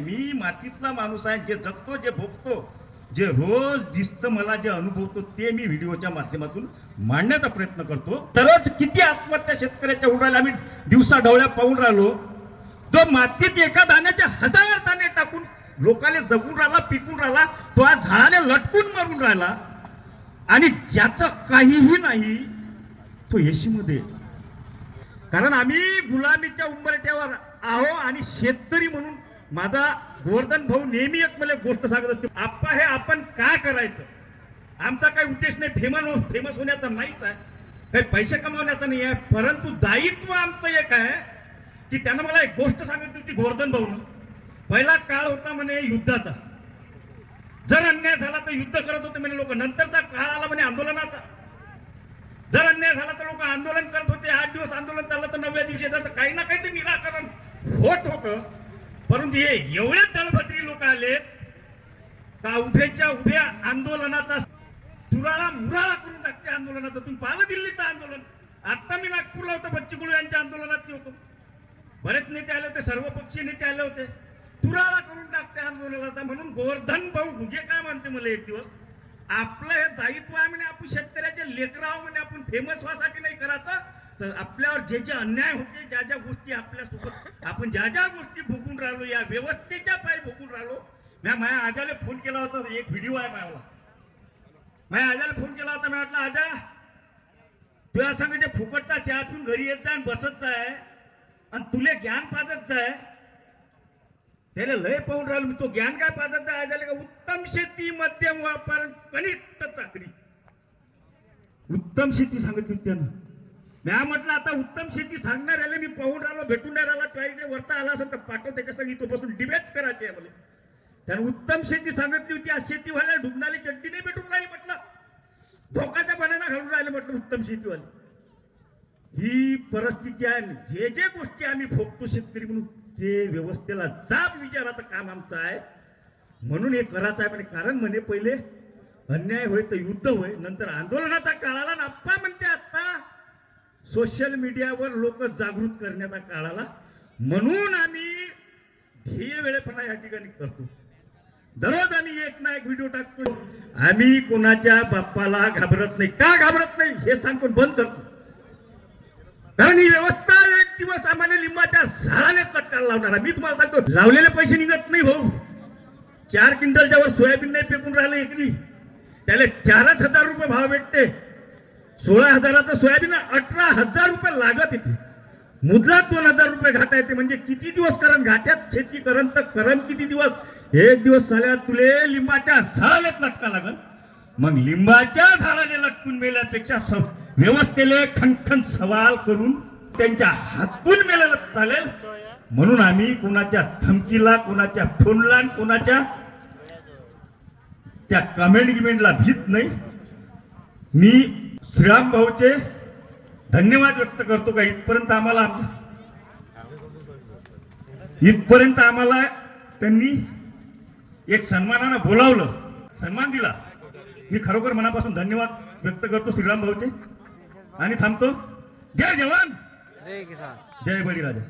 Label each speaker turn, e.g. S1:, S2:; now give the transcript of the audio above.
S1: मी मातीतला माणूस आहे जे जगतो जे भोगतो जे रोज दिसतं मला जे अनुभवतो ते मी व्हिडिओच्या माध्यमातून मांडण्याचा प्रयत्न करतो. तरच किती आत्महत्या शेतकऱ्याच्या उडायला आम्ही दिवसा डोळ्या पाहून राहिलो. जो मातीत एका दाण्याचे हजार दाणे टाकून लोकाले जगून राहिला पिकून राहिला तो आज झाडाने लटकून मरून राहिला. आणि ज्याचं काहीही नाही तो येशीमध्ये. कारण आम्ही गुलामीच्या उंबरट्यावर आहो आणि शेतकरी म्हणून माझा गोवर्धन भाऊ नेहमी एक मला एक गोष्ट सांगत असते आप्पा हे आपण काय करायचं? आमचा काही उद्देश नाही फेमस फेमस हो, होण्याचा नाहीच आहे. काही पैसे कमावण्याचा नाही आहे परंतु दायित्व आमचं एक आहे की त्यानं मला एक गोष्ट सांगितली होती गोवर्धन भाऊनं. पहिला काळ होता म्हणे युद्धाचा. जर अन्याय झाला तर युद्ध करत होते म्हणे लोक. नंतरचा काळ आला म्हणे आंदोलनाचा. जर अन्याय झाला तर लोक आंदोलन करत होते. आठ दिवस आंदोलन चाललं तर नवव्या दिवशी त्याचं काही ना काही ते निराकरण होत होतं. परंतु हे एवढे दळभद्री लोक आले का उभ्याच्या उभ्या आंदोलनाचा तुराळा मुराळा करून टाकते आंदोलनाचा? तुम्ही पाहिलं दिल्लीचं आंदोलन? आता मी नागपूरला होतो बच्चूकुळू यांच्या आंदोलनात मी होतो. बरेच नेते आले होते सर्वपक्षीय नेते आले होते. तुराळा करून टाकते आंदोलनाचा म्हणून गोवर्धन भाऊ घुगे काय म्हणते मला एक दिवस? आपलं हे दायित्व आहे म्हणे आपण शेतकऱ्याचे लेकराव म्हणे आपण फेमस व्हासाठी नाही करायचं तर आपल्यावर जे जे अन्याय होते ज्या ज्या गोष्टी आपल्यासोबत आपण ज्या ज्या गोष्टी भोगून राहिलो या व्यवस्थेच्या पायी भोगून राहिलो म्या माझ्या आजाला फोन केला होता एक व्हिडिओ आहे माझ्याला माझ्या आजाला फोन केला होता मी म्हटलं आजा तुला सांग ते म्हणजे फुकटचा चहा पिऊन घरी येत जाय आणि बसत जाय आणि तुले ज्ञान पाजत जाय त्याला लय पाहून राहिलो मी तो ज्ञान काय पाजत जाय आजाला का उत्तम शेती मध्यम वापर कनिष्ठ चाकरी. उत्तम शेती सांगितली त्यानं. म्या म्हटलं आता उत्तम शेती सांगणार आले मी पाहून राहिलो भेटून नाही राहिला काही नाही वरता आला असेल तर पाठव त्याच्या मी तो बसून डिबेट करायची आहे मला त्यानं उत्तम शेती सांगितली होती आज शेतीवाल्या ढुंगणाली चड्डी नाही भेटून राहिली म्हटलं. धोकाच्या बनाना घालून राहिले म्हटलं उत्तम शेतीवाले. ही परिस्थिती आहे जे जे गोष्टी आम्ही भोगतो शेतकरी म्हणून ते व्यवस्थेला जाब विचाराचं काम आमचं आहे. म्हणून हे करायचं आहे म्हणे कारण म्हणे पहिले अन्याय होय तर युद्ध होय नंतर आंदोलनाचा काळाला नाप्पा म्हणते सोशल मीडियावर लोक जागृत करण्याचा काळाला. म्हणून आम्ही ध्येय वेळेपणा या ठिकाणी करतो. दररोज आम्ही एक ना एक व्हिडिओ टाकतो. आम्ही कोणाच्या बाप्पाला घाबरत नाही. का घाबरत नाही? हे सांगतो बंद करतो. कारण ही व्यवस्था एक दिवस आम्हाला लिंबाच्या झाडाने कटकाला लावणार मी तुम्हाला सांगतो लावलेले पैसे निघत नाही भाऊ. चार क्विंटलच्या वर सोयाबीन नाही पेकून राहिलं एकरी. त्याला चारच हजार रुपये भाव भेटते. सोळा हजाराचं सोयाबीन अठरा हजार रुपये लागत येते मुदलात दोन हजार रुपये घाटा येते. म्हणजे किती दिवस करण घाट्यात शेती करण तर करण किती दिवस? एक दिवस झाल्या तुले लिंबाच्या झाडालाच लटका लागल. मग लिंबाच्या झाडाने लटकून मेल्यापेक्षा व्यवस्थेले खणखण सवाल करून त्यांच्या हातून मेलेलं चालेल. म्हणून आम्ही कोणाच्या धमकीला कोणाच्या फोनला आणि कोणाच्या त्या कमेंट गिमेंटला भीत नाही. मी श्रीराम भाऊचे धन्यवाद व्यक्त करतो का? इथपर्यंत आम्हाला आमच्या इथपर्यंत आम्हाला त्यांनी एक सन्मानानं बोलावलं. सन्मान दिला. मी खरोखर मनापासून धन्यवाद व्यक्त करतो श्रीराम भाऊचे. आणि थांबतो. जय जवान!
S2: जय किसान.
S1: जय बळीराजा.